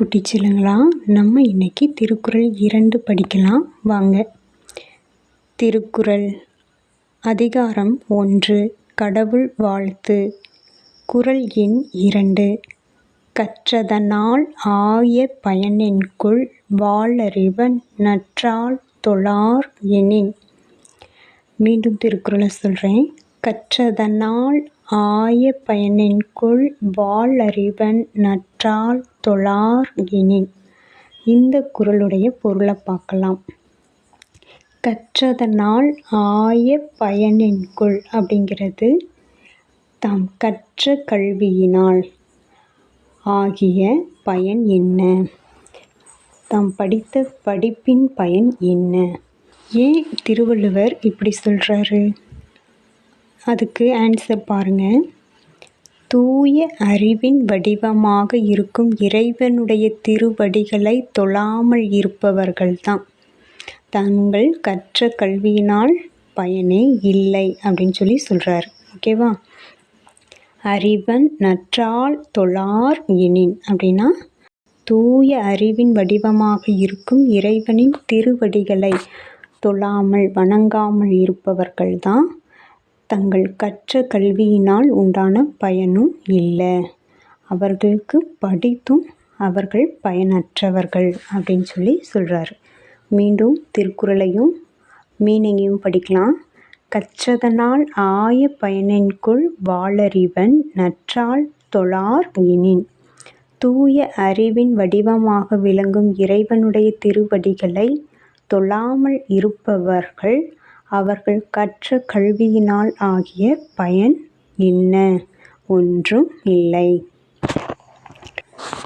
குட்டிச்சிலுங்களா? நம்ம இன்னைக்கு திருக்குறள் இரண்டு படிக்கலாம். வாங்க. திருக்குறள். அதிகாரம் ஒன்று. கடவுள் வாழ்த்து. குறள் எண் இரண்டு. கற்றதனால் ஆய பயனென்குள் வாழறிவன் நற்றால் தொழார் எனின். மீண்டும் திருக்குறளை சொல்கிறேன் கற்றதனால் ஆய பயனென்கொல் வாளறிவன் நற்றால் தொழார் எனின். இந்த குறளுடைய பொருளை பார்க்கலாம். கற்றதனால் ஆய பயனென்கொல் அப்படிங்கிறது தாம் கற்ற கல்வியினால் ஆகிய பயன் என்ன? தாம் படித்த படிப்பின் பயன் என்ன? ஏன் திருவள்ளுவர் இப்படி சொல்கிறாரு அதுக்கு ஆன்சர் பாருங்கள் தூய அறிவின் வடிவமாக இருக்கும் இறைவனுடைய திருவடிகளை தொழாமல் இருப்பவர்கள்தான். தங்கள் கற்ற கல்வியினால் பயனே இல்லை அப்படின்னு சொல்லி சொல்கிறார் ஓகேவா அறிவன் நற்றால் தொழார் எனின் அப்படின்னா தூய அறிவின் வடிவமாக இருக்கும் இறைவனின் திருவடிகளை தொழாமல் வணங்காமல் இருப்பவர்கள்தான் தங்கள் கற்ற கல்வியினால் உண்டான பயனும் இல்லை. அவர்களுக்கு படித்தும் அவர்கள் பயனற்றவர்கள் அப்படின்னு சொல்லி சொல்கிறார் மீண்டும் திருக்குறளையும் மீனிங்கையும் படிக்கலாம். கற்றதனால் ஆய பயனின்குள் வாளறிவன் நற்றால் தொழார் எனின். தூய அறிவின் வடிவமாக விளங்கும் இறைவனுடைய திருவடிகளை தொழாமல் இருப்பவர்கள் அவர்கள் கற்ற கல்வியினால் ஆகிய பயன் என்ன? ஒன்றும் இல்லை.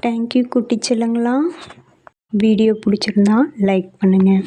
தேங்க்யூ குட்டி செல்லுங்களா. வீடியோ பிடிச்சிருந்தா லைக் பண்ணுங்கள்